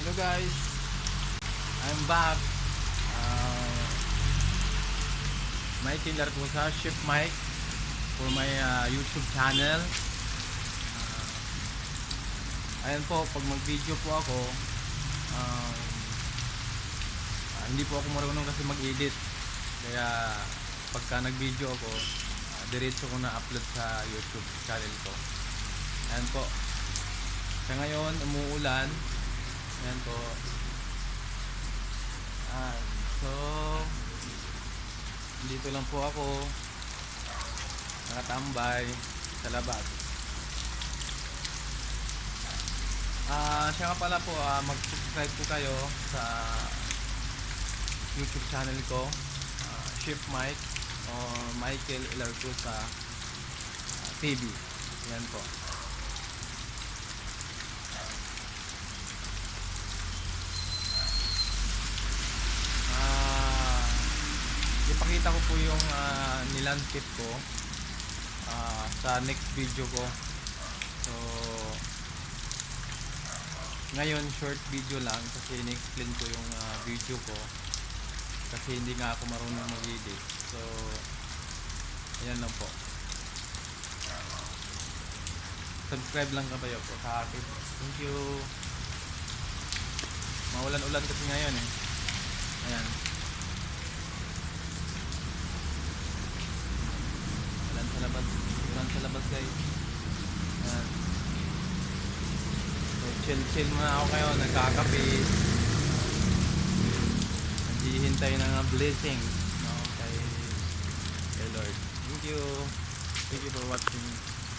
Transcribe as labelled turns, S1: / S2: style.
S1: Hello guys, I'm back. Uh, Mikey Larcosa, Chef Mike for my uh, YouTube channel. Uh, ayan po, pag mag-video po ako, um, ah, hindi po ako marunong kasi mag-edit. Kaya pagka nag-video ako, uh, diretso ko na upload sa YouTube channel ko. Ayan po. Sa ngayon, umuulan. Ayan po. Ayan. So, dito lang po ako. Nakatambay sa labas. Ah, siya nga pala po, ah, mag-subscribe po kayo sa YouTube channel ko, ah, Chef Mike o Michael Ilarcusa ah, TV. Yan po. Ah, ipakita ko po yung ah, nilandscape ko ah, sa next video ko. So, ngayon short video lang kasi in-explain ko yung ah, video ko kasi hindi nga ako marunong mag-edit. So, ayan lang po. Subscribe lang kayo po sa akin. Thank you. Maulan-ulan kasi ngayon eh. Ayan. Ulan sa labas. Ulan sa labas guys. Ayan. So chill-chill muna ako ngayon. Nagkakape. Naghihintay ng mga blessings no, kay, kay Lord. Thank you. Thank you for watching.